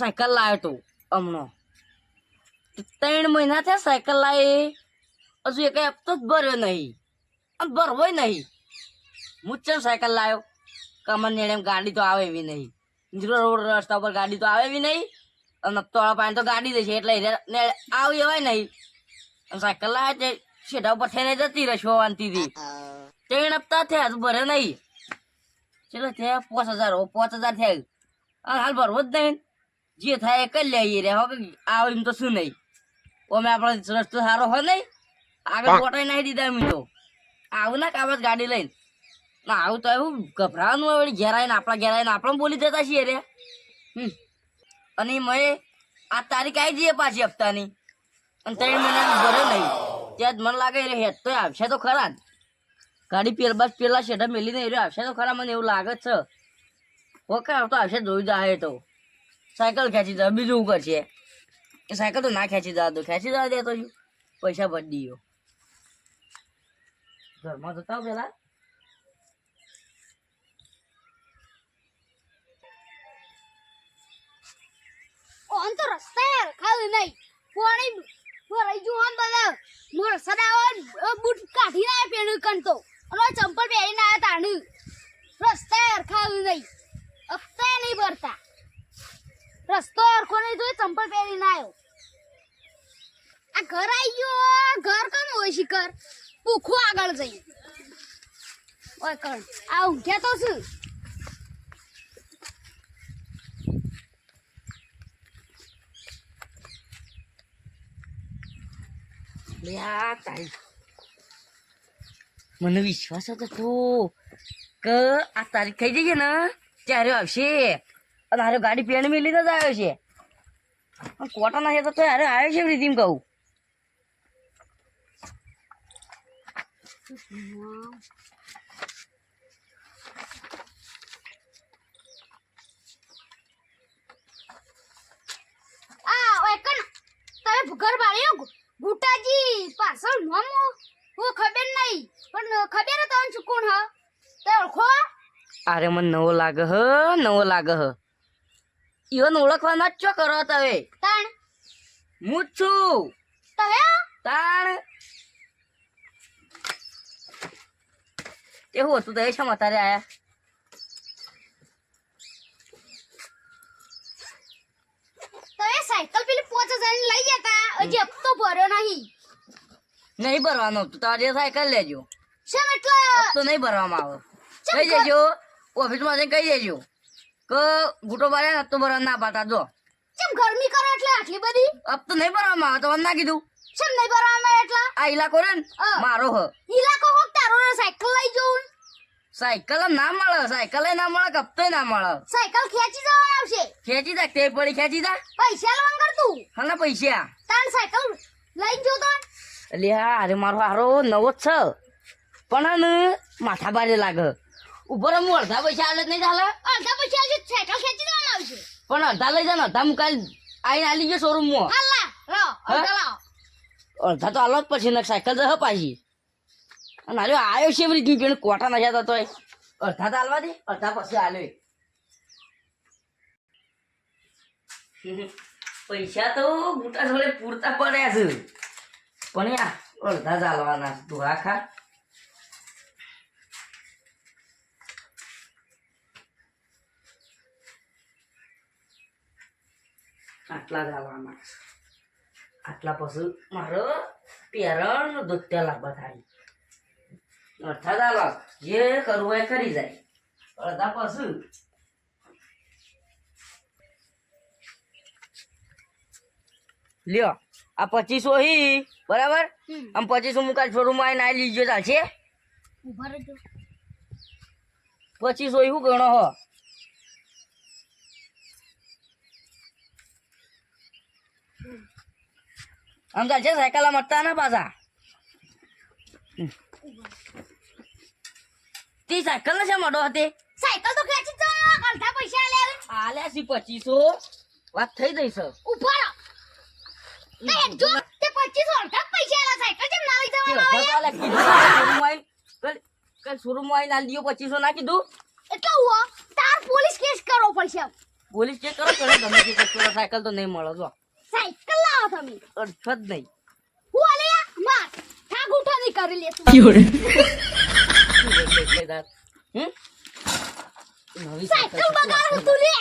Cycle લાવ્યો તો હમણો. ત્રણ મહિના થયા સાયકલ લાવી હજુ એક હપ્તો જ ભર્યો નહીં. અને ભરવોય નહીં. હું સાયકલ લાવ્યો કમર નેડે એમ ગાડી તો આવે એવી નહીં. રોડ રસ્તા ઉપર ગાડી તો આવે એવી નહીં. અને હપ્તો પાણી તો ગાડી દે છે એટલે આવી એવાય નહીં. અને સાયકલ લાવે તે શેઠા ઉપર થઈને જતી રહેશો વાંતીથી ત્રણ હપ્તા થયા, હજુ ભરે નહીં. ચલો થયા પાંચ હજાર પાંચ હજાર થયા. હાલ ભરવો જ નહીં. જે થાય એ કરી લઈએ રે હવે આવે એમ તો શું નહીં. અમે આપણો રસ્તો સારો હોય નહીં આગળ વટાઈ નાખી દીધા એમ તો. આવું ના કામ ગાડી લઈને. ના આવું તો એવું ગભરાવાનું હોય ઘેર આવીને આપણા ઘેર આવીને આપણે બોલી જતા છીએ રે. હમ. અને મેં આ તારીખ આવી જઈએ પાછી હપ્તાની. અને ત્રણ મહિના ભરે નહીં. ત્યાં જ મને લાગે રે હેત તો આવશે તો ખરા ગાડી પેલ બસ પેલા શેઠા નહીં રહ્યો આવશે તો ખરા મને એવું લાગે છે. ઓકે તો આવશે જોઈ જાય તો. સાયકલ ખેંચી જાય બીજું કરશે? એ સાયકલ તો ના ખેંચી દો ખેંચી જવા દે તો પૈસા ભરી દીયો ઘરમાં જતા પેલા. કોણ તો રસ્તા ખાલી નહીં. પોણી ભરાઈ જો ઓન બધા. મોર સદા બૂટ કાઢી ના પેણું કંતો અને ચંપલ પહેરીને આયા તાણું. રસ્તા ખાલી નહીં. અફતા નહીં ભરતા. રસ્તો અરખો નહીં જોઈ ચંપલ પહેરીને આવ્યો. આ ઘર આવી ગયો ઘર કમ હોય શિખર? ભૂખું આગળ જઈ. ઓય કણ, આ ઊંઘ્યા તો શું? મને વિશ્વાસ હતો કે, આ તારીખ થઈ જઈએ ને? ત્યારે આવશે? હારે ગાડી પેણ લીધો તો જ આવ્યો છે. કોટા ના તો હારે આવ્યો છે રીતિમ કહું. ગુટાજી પાછળ મોમો હું ખબર નહીં પણ ખબર તો કોણ હ? તે ઓળખો. અરે મને નવો લાગે હ નવો લાગે હ. ઈવન ઓળખવાના જ ચો કરો તમે. તાણ. હું જ છું. તમે તાણ. એવું હતું? તો એ શા આયા? તમે સાયકલ પેલી પોચ હજાર લઈ જતા હજી હપ્તો ભર્યો નહીં. નહીં ભરવાનો તું તારે સાયકલ લેજો. શેમ એટલે તો નહીં ભરવામાં આવે. કહી દેજો ઓફિસમાં જઈને કહી દેજો. કે ગુટો ને તો ભરવા ના પાતા જો. ચમ ગરમી કરે એટલે આટલી બધી? અબ તો નહીં ભરવામાં આવે તો ના કીધું. ચમ નહીં ભરવામાં એટલા? આ ઇલાકો રે. મારો હ. ઇલાકો હો તારો ને સાયકલ લઈ જવું સાયકલ ના મળે સાયકલ ના મળે કપતો ના મળે. સાયકલ ખેંચી જવા આવશે? ખેંચી જા તે પડી ખેંચી જા. પૈસા લવંગ કરતું હા પૈસા. તાણ સાયકલ લઈ જો તો હા અરે મારો હારો નવો જ છે. પણ માથા બારે લાગે. ઉપર હું અડધા પૈસા જ નહીં ચાલે અડધા પૈસા હજી સાયકલ ખેંચી જવામાં આવશે પણ અડધા લઈ જા ને અડધા મુકાલ કાલ આવીને આલી ગયો શોરૂમમાં હાલા લો અડધા લાવો. અડધા તો આલો જ પછી ને સાયકલ તો હ પાછી. અને હાલ્યો આવ્યો છે એવી રીતની પેલું કોટા ના તોય. અડધા તો હાલવા દે અડધા પછી હાલ્યો પૈસા તો બુટા જોડે પૂરતા પડ્યા છે. પણ યા અડધા જ હાલવાના તું આટલા ગાવા હાલવાના આટલા પછી મારો પેરણ દોત્યા લાવવા થાય. દાલો જે કરવું એ કરી જાય. અડધા પછી લ્યો આ પચીસો હી બરાબર? આમ પચીસો મુકા છોડું શોરૂમ આવીને આવી લીજો ચાલશે પચીસો શું ગણો હો? આમ છે સાયકલ મટતા ના પાછા. તી સાયકલ ને છે મોટો હતી? સાયકલ તો ખેંચી જવા અડધા પૈસા લે આલ્યા સી પચીસો. વાત થઈ ગઈ સર ઉપર તે જો તે 25 અડધા પૈસા લે સાયકલ કેમ ના લઈ જવાનો કલ આલી ના કીધું? એટલે હુઆ તાર પોલીસ કેસ કરવો પડશે. પોલીસ ચેક કરો તે સાયકલ તો નહીં મળો જો. સાયકલ લાવો તમે. અડફત જ નહીં. હું આલે યા માર. ઠાક ઉઠાની કરી લે તું? હમ? નવી સાયકલ બગાડું તું લે.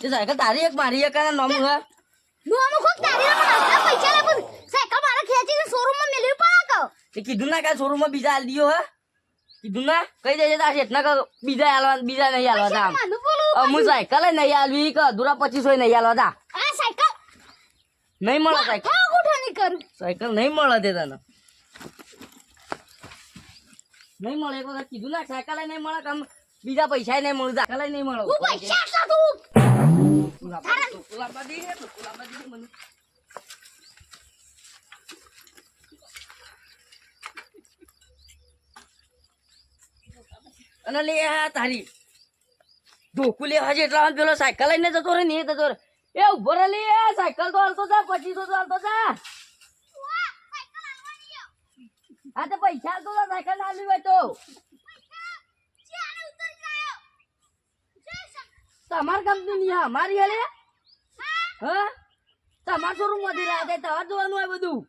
તે સાયકલ તારી એક મારી એક અને નોમ હે નોમો કોક તારી ના પૈસા લે પણ સાયકલ મારા ખેંચીને તે કીધું ના કે શોરૂમમાં બીજા આલ દિયો હે? કીધું ના? કઈ દેજે તાર શેઠ ના બીજા આલવા બીજા નહીં આલવા તા અમુ સાયકલ નહીં આલવી કે અધૂરા પચીસો નહીં આલવા તા નહીં મળે સાયકલ. ઠાક ઉઠાની કરું. સાયકલ નહીં મળે તે તને. નહીં મળે એક વખત કીધું ના સાયકલ નહીં મળે કમ બીજા પૈસા નહીં મળે સાયકલ નહીં મળે. હું પૈસા તું? ગુલાબ- હે તો ગુલાબબાદી હે મને. અને લે તારી. ધોકું લેવા જેટલા પેલો સાયકલ લઈને જતો રે ને એ જતો રે એ ઊભો રે સાયકલ તો હાલતો જા પચીસો તો હાલતો જા હા, તો પૈસા હાલતો જા સાયકલ ના હાલવી હોય તો. તમાર કંપની ની હા, અમારી હાલે? હા? તમાર શોરૂમમાંથી રહ્યા છે, તમારે જોવાનું હોય બધું.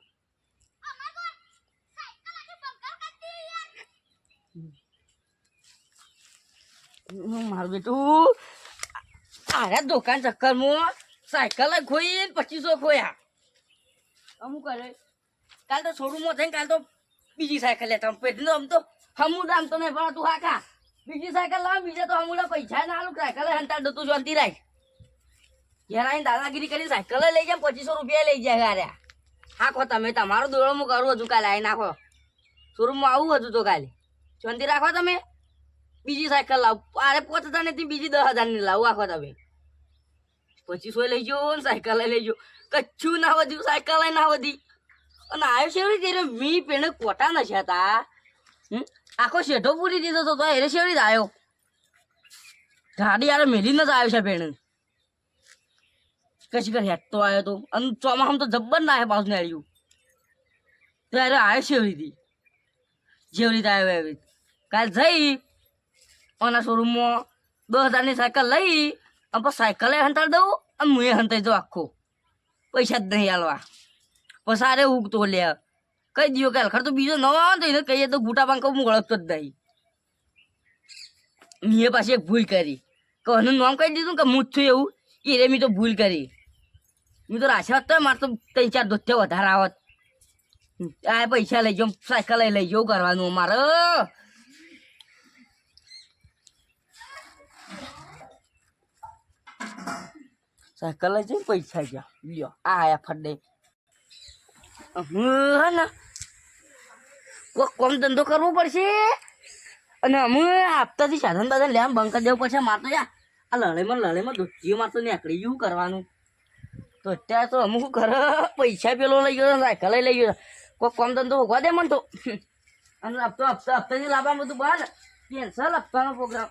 મારું બેટું આરે દુકાન ચક્કરમાં સાયકલ ખોઈ પચીસો ખોયા. અમુક કરે કાલ તો શોરૂમમાં થઈને કાલ તો બીજી સાયકલ લેતા. પેટનો આમ તો હમું આમ તો નહીં પણ તું હાકા. બીજી સાયકલ લાવ, બીજા તો હમુલા પૈસા ના આલું, સાયકલ હંતા તું શાંતિ રાખ ઘેર આવીને દાદાગીરી કરી, સાયકલ લઈ જાય પચીસો રૂપિયા લઈ જાય હારે. હાખો તમે, તમારો દોડો હું કરું હજુ કાલે આવી નાખો શોરૂમમાં આવું હતું તો કાલે. શાંતિ રાખો તમે. બીજી સાયકલ લાવ. અરે પોચ હજાર નથી બીજી દસ હજારની લાવું આખો તમે. પચીસો લઈ જાઓ ને સાયકલ લઈ જાઓ કચ્છું ના વધ્યું સાયકલ ના વધી અને આવ્યો શેવડી એવી મી પેણે કોટા નશે તા હમ? આખો શેઠો પૂરી દીધો તો તો એને શેવડી આવ્યો ગાડી યાર મેલી જ આવ્યો છે પેણે કશી કર હેઠતો આવ્યો તો અને ચોમાસામાં તો જબ્બર ના હે પાછું આવ્યું ત્યારે આવ્યો છે એવી રીતે આવ્યો એવી. કાલ જઈ ઓના શોરૂમમાં દસ હજારની સાયકલ લઈ અને પછી સાયકલે હંતાડી દઉં અને હું એ હંતાઈ દઉં આખો. પૈસા જ નહીં હાલવા પછી આરે ઉગતો લે. કઈ દિયો કે ખર તો બીજો નવો આવે ને તો એને કહીએ તો ગુટા પાંક હું ઓળખતો જ નહીં. મેં પાછી એક ભૂલ કરી. કે એનું નામ કહી દીધું કે હું જ છું એવું. એ રે મેં તો ભૂલ કરી. મેં તો રાશા તો મારે તો ત્રણ ચાર દોત્યો વધારે આવત. આ પૈસા લઈ જાઉં, સાયકલ લઈ જાઉં કરવાનું મારે સાયકલ જ પૈસા ગયા. લ્યો આયા ફડે હું ને, કોક કોમ ધંધો કરવો પડશે. અને અમે આપતાથી સાધન બાધન લેવા બંધ કરી દેવું પડશે. મારતો યા આ લડાઈમાં લડાઈમાં દોસ્તીઓ મારતો નીકળી ગયું કરવાનું. તો અત્યારે તો અમુક ઘરે પૈસા પેલો લઈ ગયો, સાયકલ લઈ ગયો. કોક કોમ ધંધો ભોગવા દે મને તો. અને હપ્તો, હપ્તા, હપ્તાથી લાવવા બધું બહાર કેન્સલ હપ્તાનો પ્રોગ્રામ.